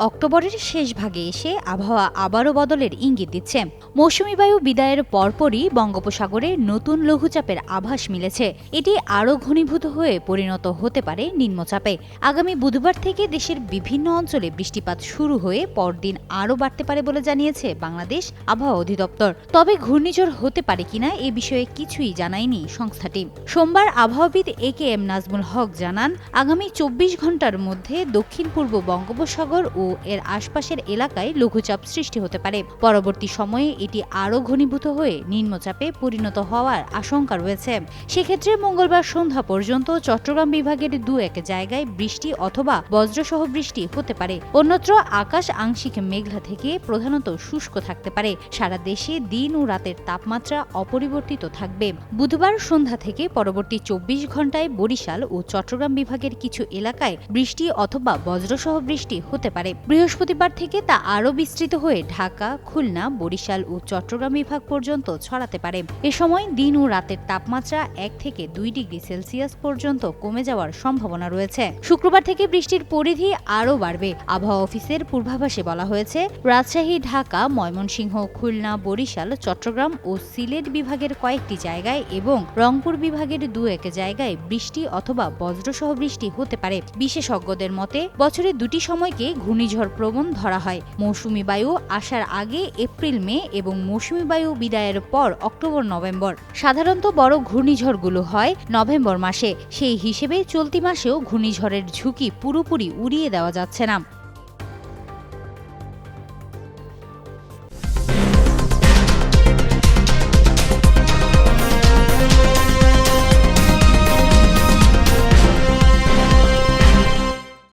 অক্টোবরের শেষ ভাগে এসে আবহাওয়া আবারও বদলের ইঙ্গিত দিচ্ছে। মৌসুমী বায়ু বিদায়ের পরপরই বঙ্গোপসাগরে নতুন লঘুচাপের আভাস মিলেছে। এটি আরও ঘনীভূত হয়ে পরিণত হতে পারে নিম্নচাপে। আগামী বুধবার থেকে দেশের বিভিন্ন অঞ্চলে বৃষ্টিপাত শুরু হয়ে পরদিন আরও বাড়তে পারে বলে জানিয়েছে বাংলাদেশ আবহাওয়া অধিদপ্তর। তবে ঘূর্ণিঝড় হতে পারে কিনা এ বিষয়ে কিছুই জানায়নি সংস্থাটি। সোমবার আবহাওয়াবিদ এ কে এম নাজমুল হক জানান, আগামী চব্বিশ ঘণ্টার মধ্যে দক্ষিণ পূর্ব বঙ্গোপসাগর ও এর আশপাশের এলাকায় লঘুচাপ সৃষ্টি হতে পারে। পরবর্তী সময়ে এটি আরও ঘনীভূত হয়ে নিম্নচাপে পরিণত হওয়ার আশঙ্কা রয়েছে। সেক্ষেত্রে মঙ্গলবার সন্ধ্যা পর্যন্ত চট্টগ্রাম বিভাগের দু এক জায়গায় বৃষ্টি অথবা বজ্রসহ বৃষ্টি হতে পারে। অন্যত্র আকাশ আংশিক মেঘলা থেকে প্রধানত শুষ্ক থাকতে পারে। সারা দেশে দিন ও রাতের তাপমাত্রা অপরিবর্তিত থাকবে। বুধবার সন্ধ্যা থেকে পরবর্তী চব্বিশ ঘন্টায় বরিশাল ও চট্টগ্রাম বিভাগের কিছু এলাকায় বৃষ্টি অথবা বজ্রসহ বৃষ্টি হতে পারে। বৃহস্পতিবার থেকে তা আরও বিস্তৃত হয়ে ঢাকা, খুলনা, বরিশাল ও চট্টগ্রাম বিভাগ পর্যন্ত ছড়াতে পারে। এ সময় দিন ও রাতের তাপমাত্রা এক থেকে দুই ডিগ্রি সেলসিয়াস পর্যন্ত কমে যাওয়ার সম্ভাবনা রয়েছে। শুক্রবার থেকে বৃষ্টির পরিধি আরও বাড়বে। আবহাওয়া অফিসের পূর্বাভাসে বলা হয়েছে, রাজশাহী, ঢাকা, ময়মনসিংহ, খুলনা, বরিশাল, চট্টগ্রাম ও সিলেট বিভাগের কয়েকটি জায়গায় এবং রংপুর বিভাগের দু এক জায়গায় বৃষ্টি অথবা বজ্রসহ বৃষ্টি হতে পারে। বিশেষজ্ঞদের মতে, বছরে দুটি সময়কে ঘূর্ণিঝড় প্রবণ ধরা হয়। মৌসুমি বায়ু আসার আগে এপ্রিল, মে এবং মৌসুমি বায়ু বিদায়ের পর অক্টোবর, নভেম্বর। সাধারণত বড় ঘূর্ণিঝড়গুলো হয় নভেম্বর মাসে। সেই হিসেবে চলতি মাসেও ঘূর্ণিঝড়ের ঝুঁকি পুরোপুরি উড়িয়ে দেওয়া যাচ্ছে না।